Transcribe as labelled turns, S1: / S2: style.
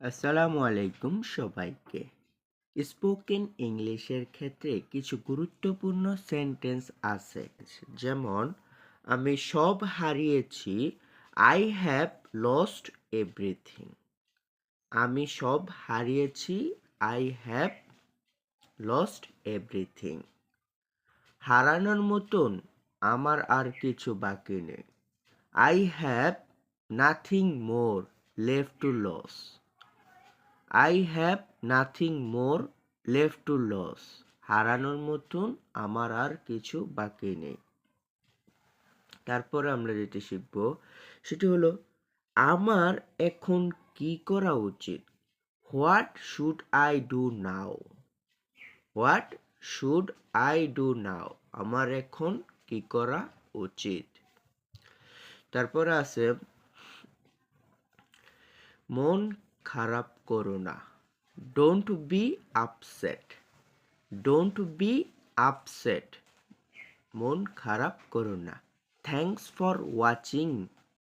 S1: আসসালামু আলাইকুম সবাইকে। স্পোকেন ইংলিশের ক্ষেত্রে কিছু গুরুত্বপূর্ণ সেন্টেন্স আছে। যেমন, আমি সব হারিয়েছি আই হ্যাভ লস্ট এভরিথিং আমি সব হারিয়েছি আই হ্যাভ লস্ট এভরিথিং হারানোর মতন আমার আর কিছু বাকি নেই। I have nothing more left to lose I have nothing more left to lose হারানোর মতন আমার আর কিছু বাকি নেই। তারপরে আমরা যেটি শিখব, সেটি হলো, আমার এখন কি করা উচিত? What should I do now what should I do now আমার এখন কি করা উচিত? তারপরে আছে, মন খারাপ করো না। Don't be upset don't be upset মন খারাপ করো না। Thanks for watching